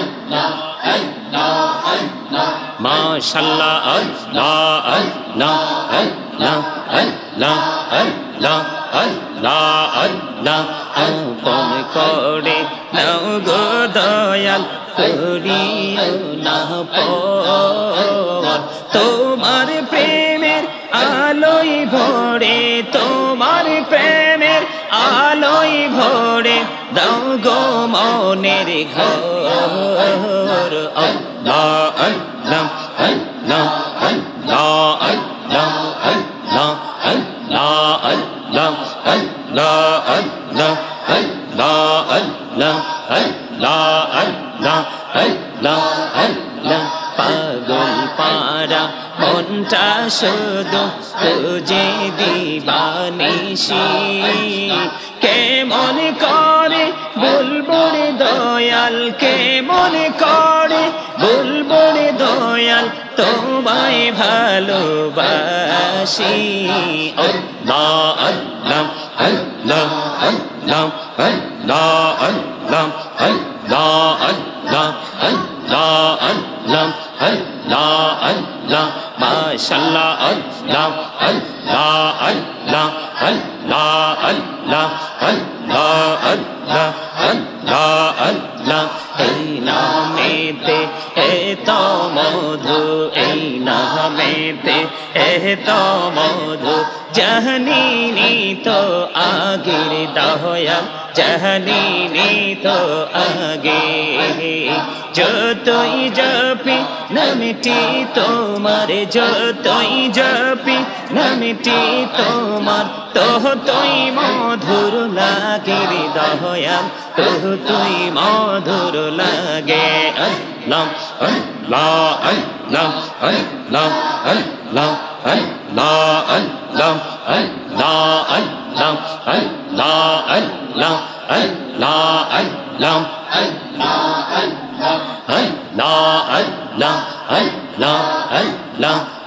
আল্লাহ আল্লাহ মাশাল্লাহ আল্লাহ আল্লাহ আল্লাহ আল্লাহ আল্লাহ আল্লাহ আল্লাহ আপন করে নাও গো দয়াল না পর তোমার প্রেমের আলোই ভরে, তোমার প্রেমের আলোই ভরে দাও গো মনের ঘর। আল্লাহ আল্লাহ আল্লাহ আল্লাহ আল্লাহ আল্লাহ আল্লাহ আল্লাহ পাগল পারা মনটা শুধু তুঝে দিবানিসি কেমন করে বুলবুল দয়াল কেমন করে বুলবুল দয়াল তোমায় ভালোবাসি আল্লাহ আল্লাহ আল্লাহ আল্লাহ আল্লাহ আল্লাহ আল্লাহ আল্লাহ আল্লাহ আল্লাহ আল্লাহ আল্লাহ মাশাল্লাহ আল্লাহ আল্লাহ আল্লাহ আল্লাহ আল্লাহ আল্লাহ আল্লাহ আল্লাহ আল্লাহ এই নামেতে এত মধু এই নামেতে এত মধু জাহানিনি তো আগের দহয়া জাহানিনি তো আগে যতই জপি নামটি তোমার যতই জপি নামটি তোমার তোহ তুই মধুর লাগে হৃদয়াম তোহ তুই মধুর লাগে লম লা লম লম লম লা লম লা লম লা লম লা لام لا لا لا لا لا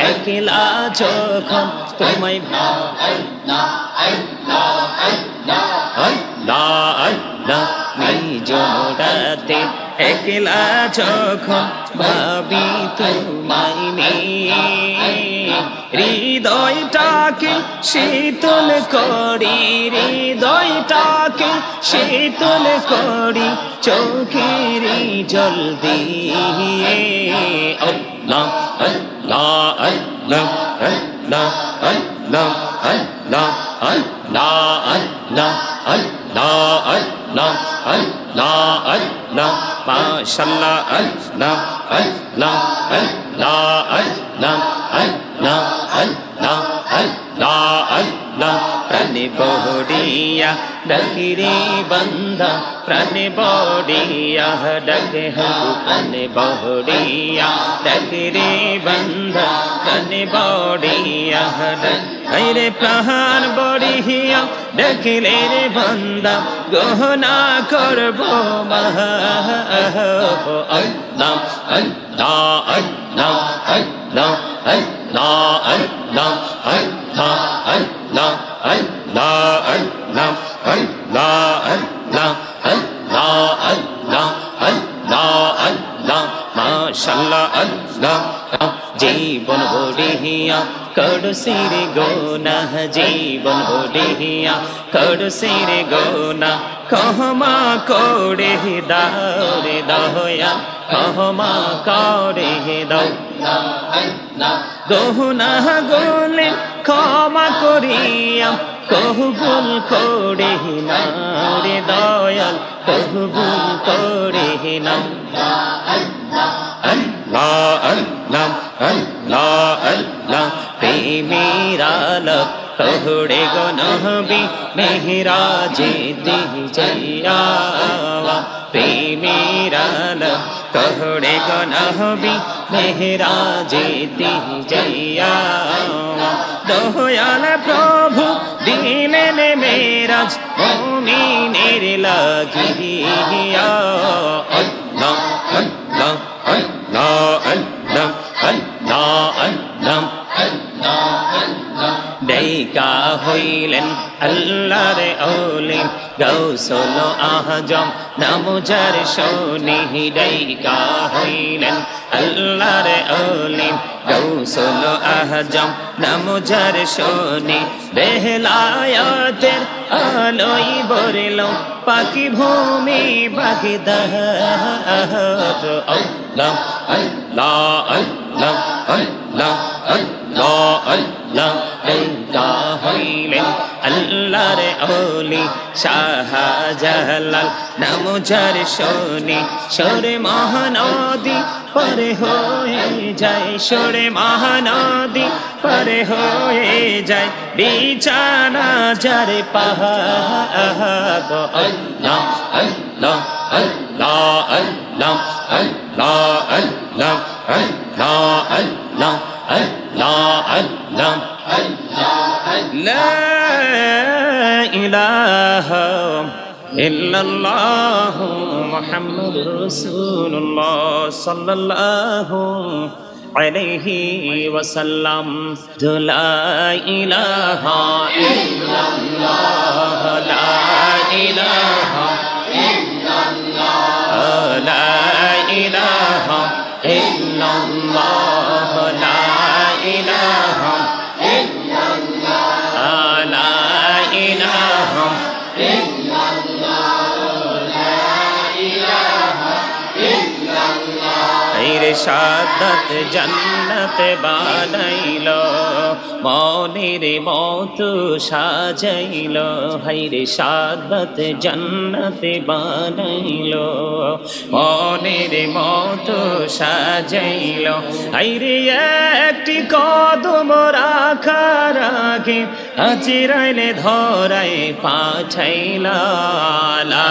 একলা যখন তোমায় আল্লাহ আল্লাহ নিজ মোড়াতে একলা যখন ভাবি তোমায় হৃদয়টাকে শীতল করি হৃদয়টাকে শীতল করি চোখের জল দিয়ে la la la la la la ডকিরে বন্ধা প্রাণে বড়িয়া ডকে প্রাণে বহরিয়া ডকিরে বন্ধা প্রাণে বড়িয়া রে প্রাণ বড়িয়া ডকিলে রে বন্ধা গহনা করব মহ আল্লাহ আল্লাহ আল্লাহ আল্লাহ আল্লাহ আল্লাহ আল্লাহ আল্লাহ আল্লাহ আল্লাহ আল্লাহ আল্লাহ আল্লাহ আল্লাহ আল্লাহ আল্লাহ মাশাল্লাহ আল্লাহ। জীবন ভরিয়া বলিয়া করসির গোনা জীবন বলিয়া করসির গোনা। কহমা করে দাও রে দয়া, কহমা করে দাও। গহনা গোলে ক্ষমা করিয়া, কহবুল করে না রে দয়াল। তবু পড়ে নাম আল্লাহ আল্লাহ আল্লাহ আল্লাহ প্রেমের আলাপ তোহড়ে গো নহবি মেহরাজে দিজাইয়া প্রেমের আলাপ প্রেমেরাল কহড়ে গো নহবি মেহরাজে দিজয়া দয়াল প্রভু দিলেন মেরাজ মুমিনের লাগিয়া আল্লাহ আল্লাহ আল্লাহ আল্লাহ আল্লাহ আল্লাহ ডেকা হইলেন আল্লাহর ওলি গৌসল আহজম, নামুজার ডেকা হইলেন আল্লাহর ওলি গৌসল আহজম, নামুজার শনি বেহলায়াতের আলোই বরিল। পাখি ভূমি বাকি দহ আল্লাহ আল্লাহ আল্লাহ আল্লাহ আল্লাহ। আল্লাহ ডেকা হইলেন আল্লাহর ওলি শাহজালাল নামুজার শনি সরে মহানদী পরে হয়ে যায় সরে মহানদী পরে হয়ে যায় বিছানা যারে পাহাড় আল্লাহ আল্লাহ আল্লাহ আল্লাহ আল্লাহ আল্লাহ আল্লাহ আল্লাহ আল্লাহ আল্লাহ لا إله إلا الله محمد رسول الله صلى الله عليه وسلم لا إله إلا الله لا إله সাদত জন্নত বানাইল, মনের মত সাজাইল হাইরে সাদত জন্নত বানাইল, মনের মত সাজাইল হাইরে একটি কদম রাখার আগে হাজিরাইলে ধরায় পাছাইল লা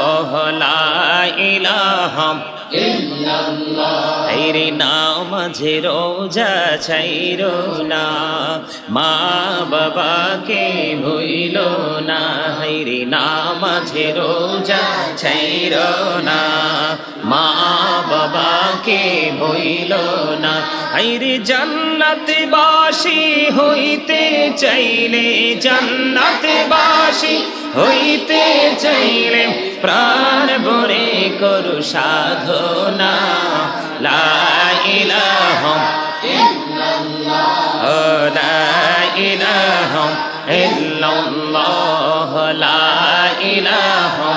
লা ইলাহা রে নামাঝে রোজা ছাইর না, মা বাবাকে ভুইল না। রে নামাঝে রোজা ছাইর না, মা বাবাকে ভুইল না। রে জান্নাত বাসি হইতে চাইলে জান্নাত বাসি হইতে চাইলে প্রাণ ভরে করু সাধনা। লাইলাহম লাইলাহম ইল্লাল্লাহ। লাইলাহম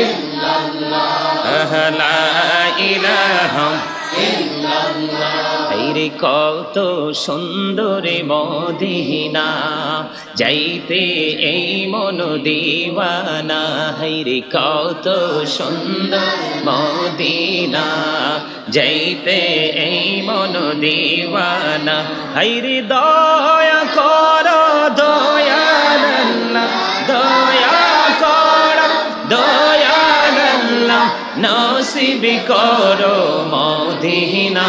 ইল্লাল্লাহ। লাইলাহম ইল্লাল্লাহ। লা ইলাহা রে কত সুন্দর মদিনা। যাইতে এই মন দিওয়ানা হাইরে কত সুন্দর মদিনা। যাইতে এই মন দিওয়ানা হাইরে দয়া কর দয়াল্লাহ দয়া কর দয়াল্লাহ নসিব করো মদিনা।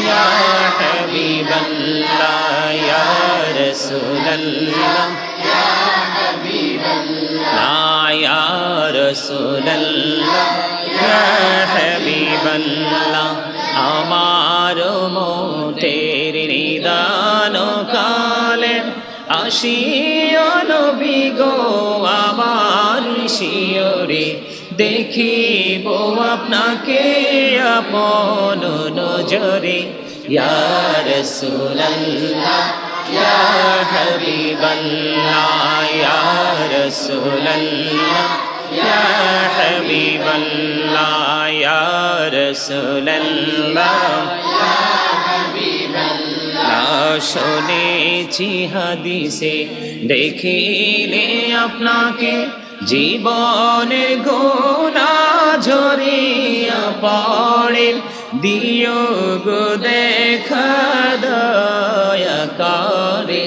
يا رسول الله يا حبيب الله يا رسول الله لا يا رسول الله يا حبيب الله আমার মোটের নিদান কালে আসিও নবী গো আমার শিয়রে দেখিব আপনাকে আপন নজরে। ইয়া রাসূলুল্লাহ, ইয়া হাবিবাল্লাহ, ইয়া রাসূলুল্লাহ, ইয়া হাবিবাল্লাহ, ইয়া রাসূলুল্লাহ না শুনেছি হাদিসে, দেখিলে আপনাকে জীবনের গোনা ঝরিয়া পড়ে, দিও গো দেখা দয়া করে।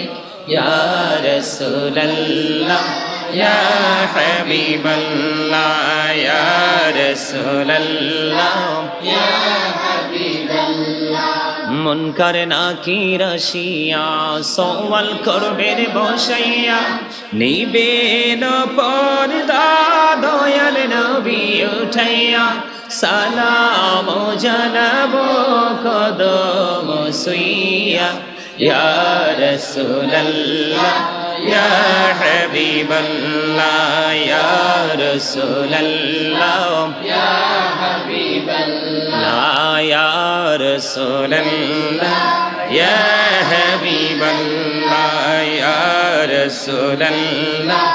ইয়া রাসূলুল্লাহ, ইয়া হাবিবাল্লাহ, ইয়া রাসূলুল্লাহ মন করে না কি রসিয়া সোয়াল করবে বসাইয়া নিবে পর্দা দয়াল নবি উঠাইয়া। সালাম জানব কদম সুইয়া। ইয়া রসুলাল্লাহ, ইয়া হাবিবাল্লাহ, ইয়া রসুলাল্লাহ, ইয়া رسول الله يا حبيب الله يا رسول الله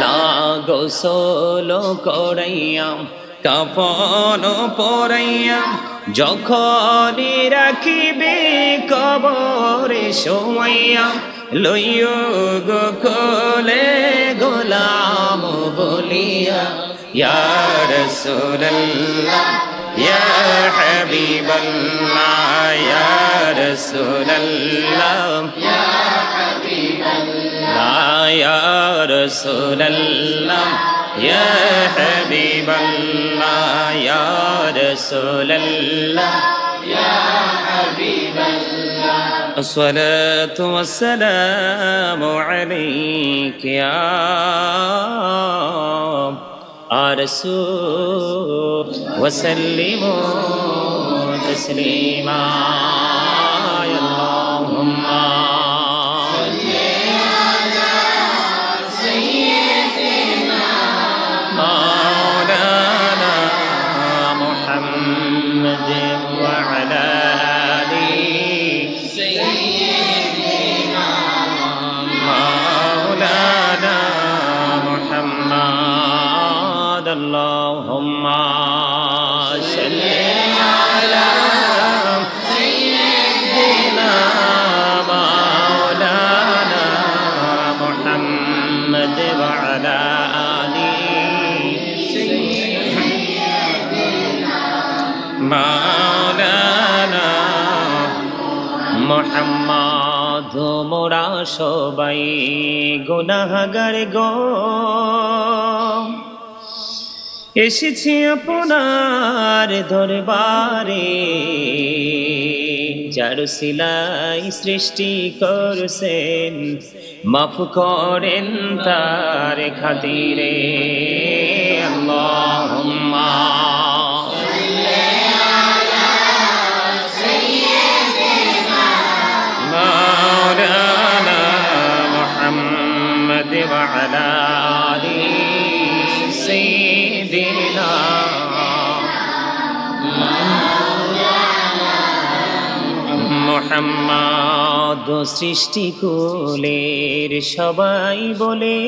লা গোসল করাইয়াম কাফন পরাইয়াম যখন রাখিবে কবরে শোয়াইয়া লইয় গো কোলে গোলাম বলিয়া ইয়া يا حبيب الله يا رسول الله. يا حبيب الله يا رسول الله. يا حبيب الله يا رسول الله. يا حبيب الله الصلاة والسلام عليك يا رسول وسلموا تسليما اللهم صل على سيدنا مولانا محمد وعلى آله মাওলানা মোহাম্মদ মোরা সবাই গুনাহগার গো এসেছি আপনার দরবারে যার সিলাই সৃষ্টি করছেন মাফ করেন তার খাতিরে আল্লাহুম্মা مولانا মোহাম্মদ সৃষ্টি কুলের সবাই বলে,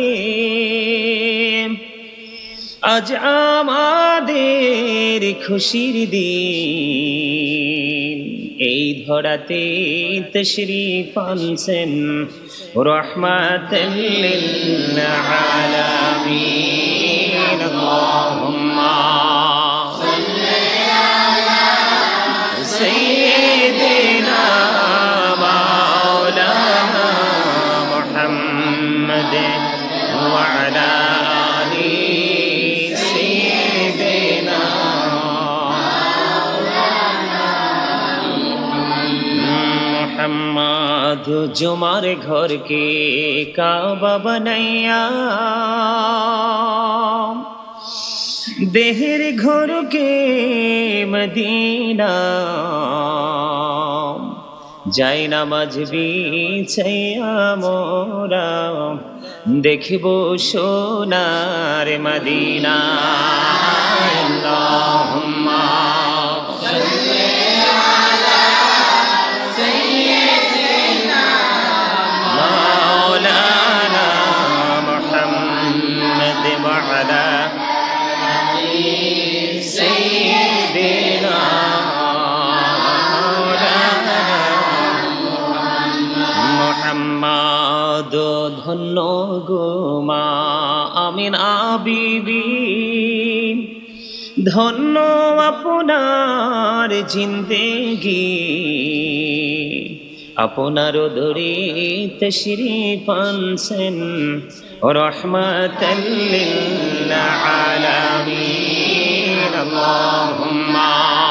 আজ আমাদের খুশির দিন। এই ধরাতে তশরিফ আনছেন রহমাতাল্লিল আলামিন, আল্লাহুম্মা জুমার ঘরকে কাবা বানাইয়া দেহের ঘরকে মদিনা যাই নামাজ বিছাইয়া মোরা দেখব সোনার মদিনা। গোমা আমিন আবিবি ধন্য আপনার জিন্দেগি। আপনার দরে তশরিফ আনছেন রহমাতাল্লিল আলামিন। আল্লাহুম্মা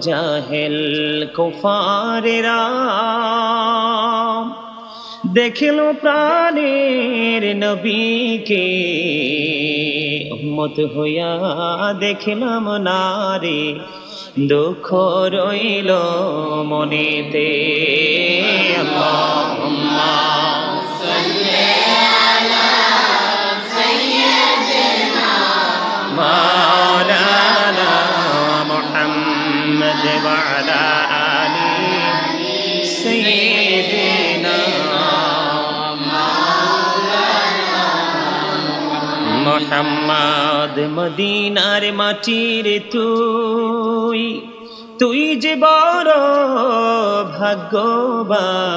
জাহেল কুফারেরা দেখিল প্রাণের নবীকে উম্মত হইয়া দেখিলাম নারে দুঃখ রইল মনেতে আল্লাহুম্মা مولانا محمد وعلى آل سيدنا মোহাম্মদ মদিনার মাটির তুই তুই যে বড় ভাগ্যবান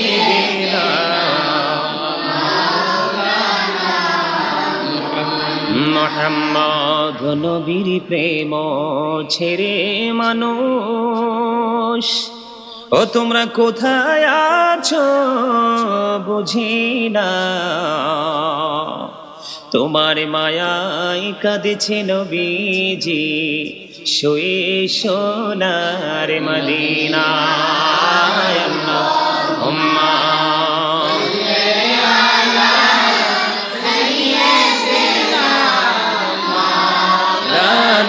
মোহাম্মদ নবীর প্রেম ছেড়ে মানুষ। ও তোমরা কোথায় আছো বুঝি না। তোমার মায়াই কাঁদেছে নবীজি, শুয়ে সোনার মদিনা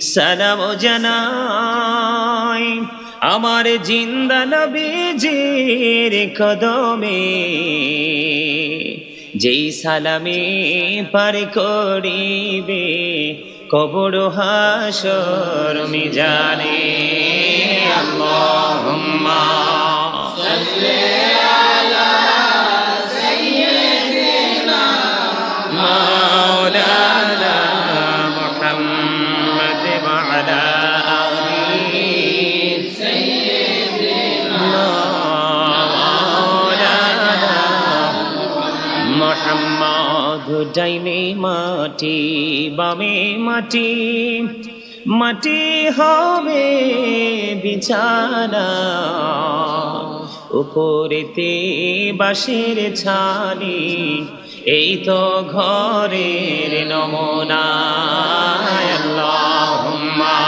সালাম জানাই আমার জিন্দা নবীজির কদমে। যেই সালামে পার করিবে কবর হাসর মিজানে। আল্লাহুম্মা ডাইনে মাটি, বামে মাটি মাটি হবে বিছানা। উপরেতে বাঁশের ছানি, এই তো ঘরের নমনা আল্লাহুম্মা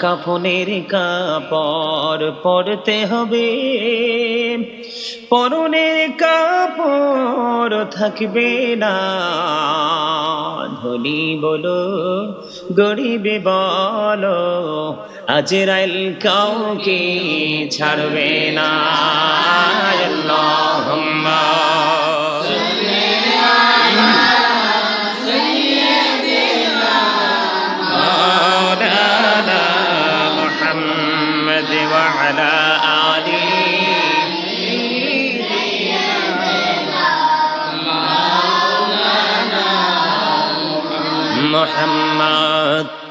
কাফনের কাপড় পরতে হবে। পরনের কাপড় থাকবে না। ধনী বলো, গরিবে বলো, আজরাইল কাউকে ছাড়বে না। আল্লাহুম্মা محمد